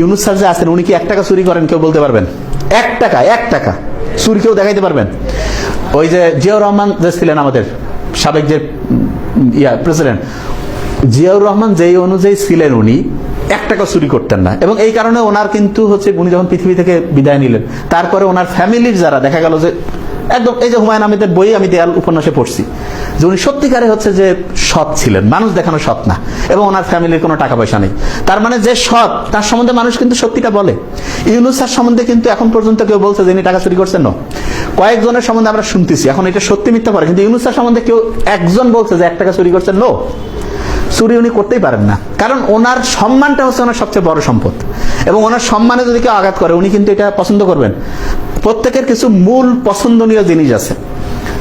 Yunus sir যে আছেন, উনি কি এক টাকা চুরি করেন কেউ বলতে পারবেন? এক টাকা এক টাকা। চুরি কেউ দেখাইতে পারবেন? ওই যে জিয়াউর রহমান যে ছিলেন আমাদের সাবেক যে ইয়া, প্রেসিডেন্ট, জিয়াউর রহমান যেই অনুযায়ী ছিলেন উনি, এক টাকা চুরি করতেন না। এবং এই কারণে ওনার কিন্তু হচ্ছে, উনি যখন পৃথিবী থেকে বিদায় নিলেন, তারপরে ওনার ফ্যামিলির যারা, দেখা গেল যে একদম, এই যে হুমায়ুন আহমেদের বই আমি দেয়াল উপন্যাসে পড়ছি, যে উনি সত্যিকারে হচ্ছে যে সৎ ছিলেন, মানুষ দেখানো সৎ না, এবং ওনার ফ্যামিলির কোনো টাকা পয়সা নেই। তার মানে যে সৎ, তার সম্বন্ধে মানুষ কিন্তু সত্যিটা বলে। ইউনুস স্যার সম্বন্ধে কিন্তু এখন পর্যন্ত কেউ বলছে যে টাকা চুরি করছেন, না। কয়েকজনের সম্বন্ধে আমরা শুনতেছি, এখন এটা সত্যি মিথ্যা পারে কিন্তু ইউনুসার সম্বন্ধে কেউ একজন বলছে যে এক টাকা চুরি করছেন, নো। চুরি উনি করতেই পারেন না, কারণ ওনার সম্মানটা হচ্ছে ওনার সবচেয়ে বড় সম্পদ। এবং ওনার সম্মানে যদি কেউ আঘাত করে উনি কিন্তু এটা পছন্দ করবেন। প্রত্যেকের কিছু মূল পছন্দনীয় জিনিস আছে।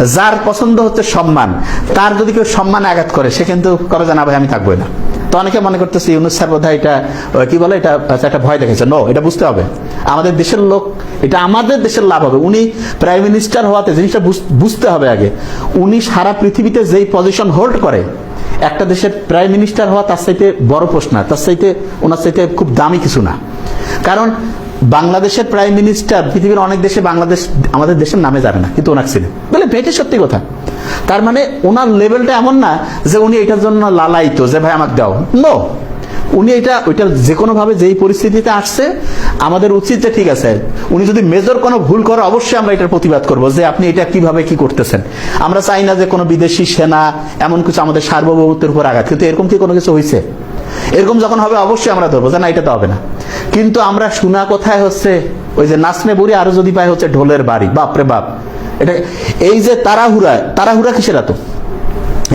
যার পছন্দ হচ্ছে সম্মান। তার যদি কেউ সম্মানে আঘাত করে সে কিন্তু করে যে না ভাই আমি থাকবোই না। তো অনেকে মনে করতেছে ইউনুস স্যার বোধহয় এটা কি বলে? এটা আচ্ছা, একটা ভয় দেখেছে। নো এটা বুঝতে হবে। আমাদের দেশের লোক এটা আমাদের দেশের লাভ হবে। উনি প্রাইম মিনিস্টার হওয়াতে জিনিসটা বুঝ- বুঝতে হবে আগে। উনি সারা পৃথিবীতে যেই পজিশন হোল্ড করে একটা দেশের প্রাইম মিনিস্টার হওয়া তার চাইতে বড় প্রশ্ন তার চাইতে ওনার চাইতে খুব দামি কিছু না। কারণ বাংলাদেশের প্রাইম মিনিস্টার পৃথিবীর অনেক দেশে বাংলাদেশ আমাদের দেশের নামে যাবে না, কিন্তু ওনার ছিলেন বলে ভেটে সত্যি কথা। তার মানে ওনার লেভেলটা এমন না যে উনি এটার জন্য লালাইতো যে ভাই আমাকে দাও। নো উনি এটা ওইটা যে কোনো ভাবে যেই পরিস্থিতিতে আসছে, আমাদের উচিত যে ঠিক আছে, উনি যদি মেজর কোনো ভুল করে, অবশ্যই আমরা এটার প্রতিবাদ করব যে আপনি এটা কীভাবে কি করতেছেন। আমরা চাই না যে কোনো বিদেশি সেনা এমন কিছু আমাদের সার্বভৌমত্বের উপর আঘাত, কিন্তু এরকম কি কোনো কিছু হয়েছে এরকম যখন হবে, অবশ্যই আমরা ধরবো যে না, এটা তো হবে না। কিন্তু আমরা শোনা কোথায় হচ্ছে, ওই যে নাচনে বুড়ি আরও যদি পায় হচ্ছে ঢোলের বাড়ি। বাপরে বাপ। এটা এই যে তাড়াহুড়া তাড়াহুড়া কিসের এত?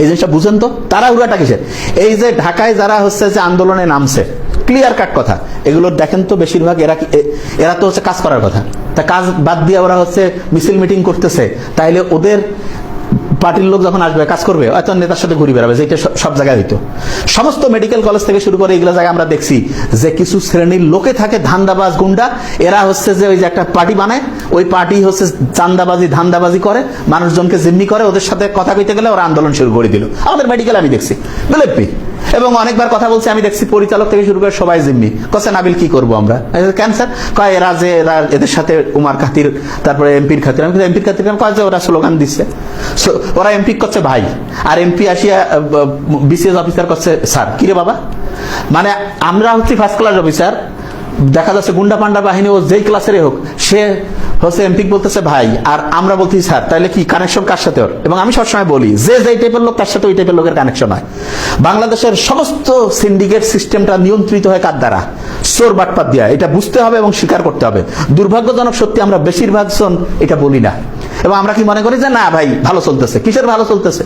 এই জিনিসটা বুঝেন তো? তাড়াহুড়াটা কিসের? এই যে ঢাকায় যারা হচ্ছে যে আন্দোলনে নামছে ক্লিয়ার কাট কথা। এগুলো দেখেন তো বেশিরভাগ এরা এরা তো হচ্ছে কাজ করার কথা। তা কাজ বাদ দিয়ে ওরা হচ্ছে মিছিল মিটিং করতেছে। তাইলে ওদের পার্টির লোক যখন আসবে, কাজ করবে, হয়তো নেতার সাথে ঘুরে বেড়াবে যেটা সব- জায়গায় হইতো। সমস্ত মেডিকেল কলেজ থেকে শুরু করে এগুলো জায়গায় আমরা দেখছি যে কিছু শ্রেণির লোকে থাকে, ধান্দাবাজ গুন্ডা, এরা হচ্ছে যে ওই যে একটা পার্টি বানায়, ওই পার্টি হচ্ছে চান্দাবাজি, ধান্দাবাজি করে, মানুষজনকে জিম্মি করে, ওদের সাথে কথা কইতে গেলে ওরা আন্দোলন শুরু করে দিল। আমাদের মেডিকেল আমি দেখছি। বিলেপি এবং অনেকবার কথা বলছি, আমি দেখছি পরিচালক থেকে শুরু করে সবাই জিম্মি। কসে নাবিল কি করব আমরা? ক্যান্সার কয়, এরা যে, এরা এদের সাথে উমার খাতির, তারপরে এমপির খাতির। আমি এমপির খাতির? কয় যে, ওরা স্লোগান দিচ্ছে ওরা এমপি করছে ভাই। আর এমপি আসিয়া বিসিএস অফিসার করছে, স্যার। কিরে বাবা? মানে আমরা হচ্ছি ফার্স্ট ক্লাস অফিসার দেখা যাচ্ছে গুন্ডা পান্ডা বাহিনী ও যেই ক্লাসেরই হোক, সে হচ্ছে এমপি বলতেছে, ভাই, আর আমরা বলতেছি, স্যার তাহলে কি কানেকশন কার সাথে ওর? এবং আমি সবসময় বলি, যে যেই টাইপের লোক, তার সাথে ওই টাইপের লোকের কানেকশন হয়। বাংলাদেশের সমস্ত সিন্ডিকেট সিস্টেমটা নিয়ন্ত্রিত হয় কার দ্বারা? চোর বাটপাত দিয়া। এটা বুঝতে হবে এবং স্বীকার করতে হবে। দুর্ভাগ্যজনক সত্যি আমরা বেশিরভাগ জন এটা বলি না। এবং আমরা কি মনে করি যে, না, ভাই, ভালো চলতেছে। কিসের ভালো চলতেছে?